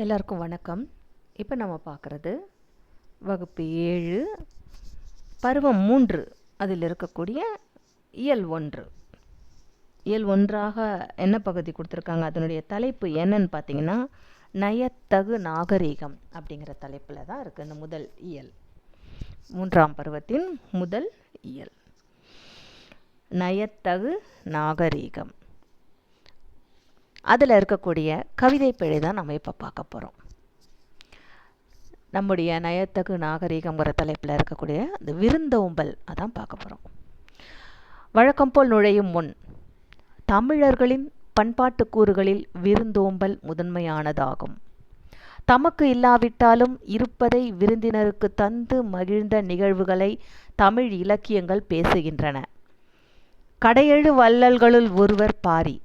எல்லாருக்கும் வணக்கம். இப்போ நம்ம பார்க்குறது வகுப்பு ஏழு பருவம் மூன்று. அதில் இருக்கக்கூடிய இயல் ஒன்று. இயல் ஒன்றாக என்ன பகுதி கொடுத்துருக்காங்க? அதனுடைய தலைப்பு என்னன்னு பார்த்தீங்கன்னா நயத்தகு நாகரீகம் அப்படிங்கிற தலைப்பில் தான் இருக்குது இந்த முதல் இயல். மூன்றாம் பருவத்தின் முதல் இயல். நயத்தகு நாகரீகம். அதில் இருக்கக்கூடிய கவிதை பிழை தான் நம்ம இப்போ பார்க்க போகிறோம் நம்முடைய நயத்தகு நாகரீகங்கிற தலைப்பில் இருக்கக்கூடிய அந்த விருந்தோம்பல் அதான் பார்க்க போகிறோம் வழக்கம் போல் நுழையும் முன் தமிழர்களின் பண்பாட்டு கூறுகளில் விருந்தோம்பல் முதன்மையானதாகும். தமக்கு இல்லாவிட்டாலும் இருப்பதை விருந்தினருக்கு தந்து மகிழ்ந்த நிகழ்வுகளை தமிழ் இலக்கியங்கள் பேசுகின்றன. கடையெழு வள்ளல்களுள் ஒருவர் பாரி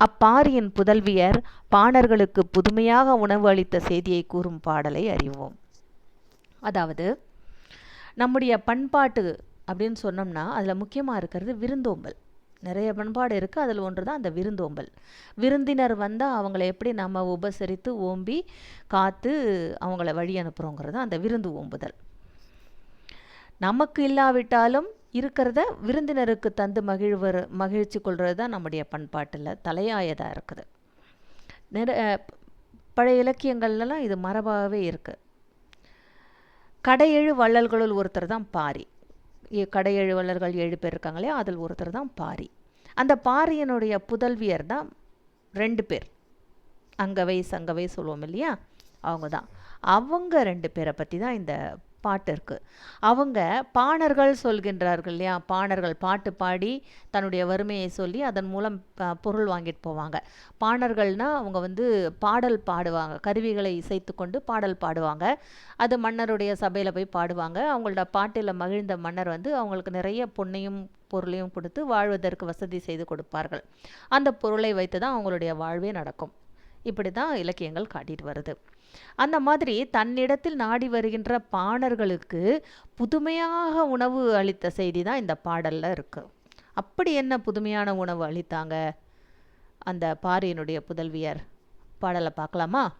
அப்பாரியின் புதல்வியர் பாணர்களுக்கு புதுமையாக உணவு அளித்த செய்தியை கூறும் பாடலை அறிவோம். அதாவது நம்முடைய பண்பாட்டு அப்படின்னு சொன்னோம்னா அதில் முக்கியமாக இருக்கிறது விருந்தோம்பல். நிறைய பண்பாடு இருக்குது அதில் ஒன்று தான் அந்த விருந்தோம்பல். விருந்தினர் வந்தால் அவங்கள எப்படி நம்ம உபசரித்து ஓம்பி காத்து அவங்கள வழி அனுப்புகிறோங்கிறது அந்த விருந்து ஓம்புதல். நமக்கு இல்லாவிட்டாலும் இருக்கிறத விருந்தினருக்கு தந்து மகிழ்வர் மகிழ்ச்சி கொள்வது தான் நம்முடைய பண்பாட்டில் தலையாயதாக இருக்குது. நிற பழைய இலக்கியங்கள்லாம் இது மரபாகவே இருக்குது கடையெழு வள்ளல்களுள் ஒருத்தர் தான் பாரி. கடையெழு வள்ளல்கள் ஏழு பேர் இருக்காங்களே அதில் ஒருத்தர் தான் பாரி. அந்த பாரியனுடைய புதல்வியர் தான் ரெண்டு பேர். அங்கவை சங்கவை சொல்லுவோம் இல்லையா? அவங்க தான் அவங்க ரெண்டு பேரை பற்றி தான் இந்த பாட்டு இருக்குது அவங்க பாணர்கள் சொல்கின்றார்கள் இல்லையா? பாணர்கள் பாட்டு பாடி தன்னுடைய வறுமையை சொல்லி அதன் மூலம் பொருள் வாங்கிட்டு போவாங்க. பாணர்கள்னால் அவங்க வந்து பாடல் பாடுவாங்க. கருவிகளை இசைத்து கொண்டு பாடல் பாடுவாங்க. அது மன்னருடைய சபையில் போய் பாடுவாங்க. அவங்களோட பாட்டில் மகிழ்ந்த மன்னர் வந்து அவங்களுக்கு நிறைய பொண்ணையும் பொருளையும் கொடுத்து வாழ்வதற்கு வசதி செய்து கொடுப்பார்கள். அந்த பொருளை வைத்து தான் அவங்களுடைய வாழ்வே நடக்கும். இப்படி தான் இலக்கியங்கள் காட்டிட்டு வருது. அந்த மாதிரி தன்னிடத்தில் நாடி வருகின்ற பாணர்களுக்கு புதுமையாக உணவு அளித்த செய்தி தான் இந்த பாடலில் இருக்கு. அப்படி என்ன புதுமையான உணவு அளித்தாங்க? அந்த பாரியனுடைய புதல்வியர் பாடலை பார்க்கலாமா?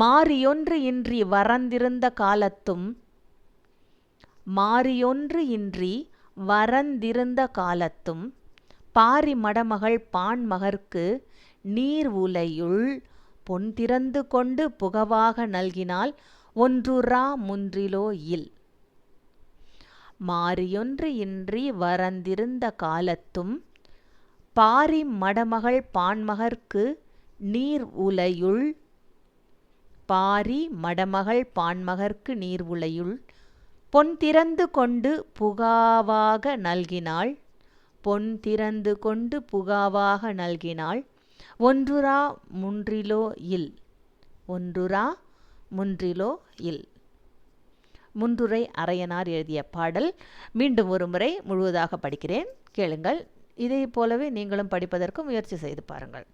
மாறியொன்று இன்றி வரந்திருந்த காலத்தும் மாறியொன்று இன்றி வரந்திருந்த காலத்தும் பாரி மடமகள் பான்மகர்க்கு நீர் உலையுள் பொன் திறந்து கொண்டு புகவாக நல்கினால் ஒன்றுரா முன்றிலோ இல். மாறியொன்று இன்றி வரந்திருந்த காலத்தும் பாரி மடமகள் பான்மகர்க்கு நீர் உலையுள் பாரி மடமகள் பான்மகர்க்கு நீர் உலையுள் பொன் திறந்து கொண்டு புகாவாக நல்கினாள். பொன் திறந்து கொண்டு புகாவாக நல்கினாள். ஒன்றுரா முன்றிலோ இல். ஒன்றுரா முன்றிலோ இல். முன்றுரை அரையனார் எழுதிய பாடல் மீண்டும் ஒரு முறை முழுவதாக படிக்கிறேன். கேளுங்கள். இதை போலவே நீங்களும் படிப்பதற்கு முயற்சி செய்து பாருங்கள்.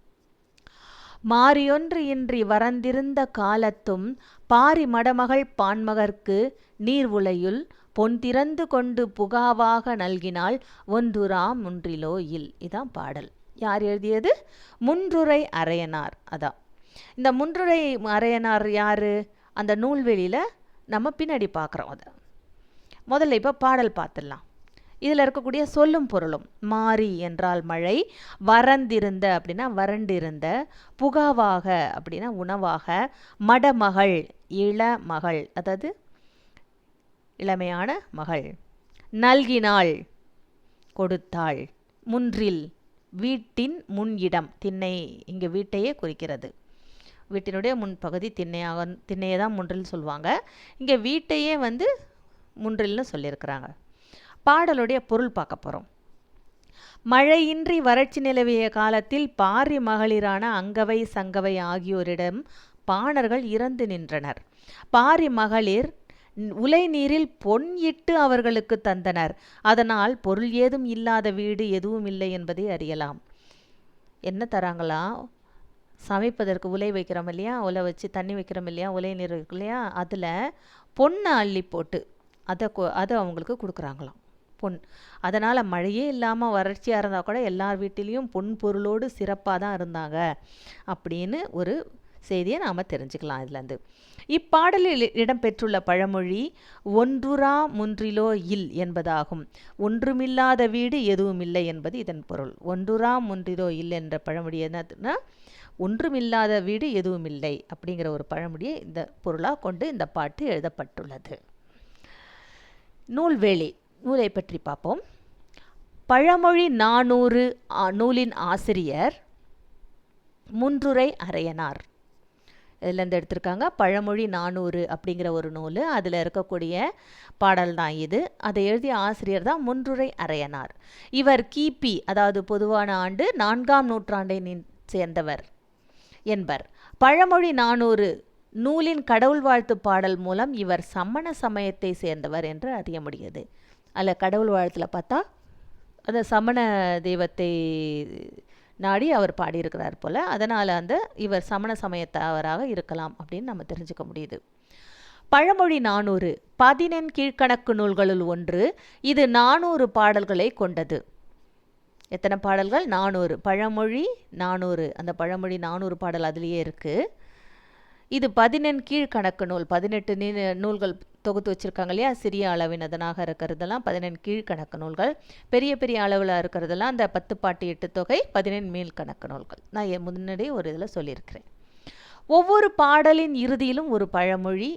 மாறியொன்று இன்றி வரந்திருந்த காலத்தும் பாரி மடமகள் பான்மகர்க்கு நீர் உலையுள் பொன் திறந்து கொண்டு புகாவாக நல்கினால் ஒன்றுரா முன்றிலோ இல். இதான் பாடல். யார் எழுதியது? முன்றுரை அரையனார் அதான் இந்த முன்றுரை அரையனார் யார்? அந்த நூல்வெளியில் நம்ம பின்னாடி பார்க்குறோம் அதை. முதல்ல இப்போ பாடல் பார்த்துடலாம் இதில் இருக்கக்கூடிய சொல்லும் பொருளும் மாறி என்றால் மழை வறந்திருந்த அப்படின்னா வறண்டிருந்த புகாவாக அப்படின்னா உணவாக மடமகள் இளமகள் அதாவது இளமையான மகள் நல்கினாள் கொடுத்தாள் முன்றில் வீட்டின் முன் இடம் திண்ணை இங்கே வீட்டையே குறிக்கிறது. வீட்டினுடைய முன்பகுதி திண்ணையாக திண்ணையை தான் முன்றில் சொல்லுவாங்க இங்கே வீட்டையே வந்து முன்றில்னு சொல்லியிருக்கிறாங்க. பாடலுடைய பொருள் பார்க்க போகிறோம் மழையின்றி வறட்சி நிலவிய காலத்தில் பாரி மகளிரான அங்கவை சங்கவை ஆகியோரிடம் பாணர்கள் இறந்து நின்றனர். பாரி மகளிர் உலை நீரில் பொன் இட்டு அவர்களுக்கு தந்தனர். அதனால் பொருள் ஏதும் இல்லாத வீடு எதுவும் இல்லை என்பதை அறியலாம். என்ன தராங்களா? சமைப்பதற்கு உலை வைக்கிறோம் இல்லையா? உலை வச்சு தண்ணி வைக்கிறோம் இல்லையா? உலை நீர் இருக்கு இல்லையா? அதில் பொண்ணை அள்ளி போட்டு அதை அதை அவங்களுக்கு கொடுக்குறாங்களாம். பொன். அதனால் மழையே இல்லாமல் வறட்சியாக இருந்தால் கூட எல்லார் வீட்டிலையும் பொன் பொருளோடு சிறப்பாக தான் இருந்தாங்க. அப்படின்னு ஒரு செய்தியை நாம் தெரிஞ்சுக்கலாம் இதுலேருந்து. இப்பாடலில் இடம்பெற்றுள்ள பழமொழி ஒன்றுரா முன்றிலோ இல் என்பதாகும். ஒன்றுமில்லாத வீடு எதுவும் இல்லை என்பது இதன் பொருள். ஒன்றுரா முன்றிலோ இல் என்ற பழமொழி என்னதுன்னா ஒன்றுமில்லாத வீடு எதுவும் இல்லை அப்படிங்கிற ஒரு பழமொழியை இந்த பொருளாக கொண்டு இந்த பாட்டு எழுதப்பட்டுள்ளது. நூல்வேலி நூலை பற்றி பார்ப்போம். பழமொழி நானூறு நூலின் ஆசிரியர் முன்றுரை அறையனார் இதுலேருந்து எடுத்திருக்காங்க. பழமொழி நானூறு அப்படிங்கிற ஒரு நூல். அதில் இருக்கக்கூடிய பாடல் தான் இது. அதை எழுதிய ஆசிரியர் தான் முன்றுரை அரையனார். இவர் கிபி அதாவது பொதுவான ஆண்டு நான்காம் நூற்றாண்டை சேர்ந்தவர் என்பர். பழமொழி நானூறு நூலின் கடவுள் வாழ்த்து பாடல் மூலம் இவர் சம்மண சமயத்தை சேர்ந்தவர் என்று அறிய முடியுது. அதில் கடவுள் வாழ்த்தில் பார்த்தா அந்த சமண தெய்வத்தை நாடி அவர் பாடியிருக்கிறார் போல் அதனால் அந்த இவர் சமண சமயத்தவராக இருக்கலாம் அப்படின்னு நம்ம தெரிஞ்சுக்க முடியுது. பழமொழி நானூறு பதினெண் கீழ்கணக்கு நூல்களுள் ஒன்று இது நானூறு பாடல்களை கொண்டது. எத்தனை பாடல்கள்? நானூறு. பழமொழி நானூறு. அந்த பழமொழி நானூறு பாடல் அதுலேயே இருக்குது இது பதினெண் கீழ்கணக்கு நூல் பதினெட்டு நூல்கள் தொகுத்து வச்சுருக்காங்க இல்லையா? சிறிய அளவினதனாக இருக்கிறதெல்லாம் பதினெண் கீழ்கணக்கு நூல்கள். பெரிய பெரிய அளவில் இருக்கிறதெல்லாம் அந்த பத்து பாட்டு எட்டு தொகை பதினெண் மேல் கணக்கு நூல்கள். நான் முன்னாடி ஒரு இதில் சொல்லியிருக்கிறேன். ஒவ்வொரு பாடலின் இறுதியிலும் ஒரு பழமொழி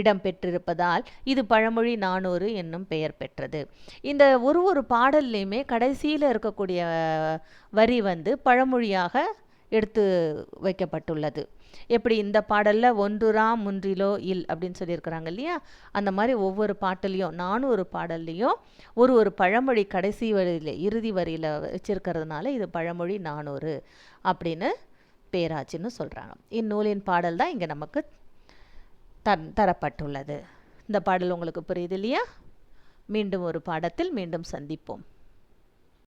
இடம்பெற்றிருப்பதால் இது பழமொழி நானூறு என்னும் பெயர் பெற்றது. இந்த ஒரு ஒரு பாடல்லையுமே கடைசியில் இருக்கக்கூடிய வரி வந்து பழமொழியாக எடுத்து வைக்கப்பட்டுள்ளது. எப்படி இந்த பாடலில் ஒன்றுரா முன்றிலோ இல் அப்படின்னு சொல்லியிருக்கிறாங்க இல்லையா? அந்த மாதிரி ஒவ்வொரு பாட்டிலையும் நானும் ஒரு பாடல்லையும் ஒரு ஒரு பழமொழி கடைசி வரியில் இறுதி வரியில் வச்சிருக்கிறதுனால இது பழமொழி நானூறு அப்படின்னு பேராச்சுன்னு சொல்கிறாங்க இந்நூலின் பாடல் தான் இங்கே நமக்கு தன் தரப்பட்டுள்ளது. இந்த பாடல் உங்களுக்கு புரியுது இல்லையா? மீண்டும் ஒரு பாடத்தில் மீண்டும் சந்திப்போம்.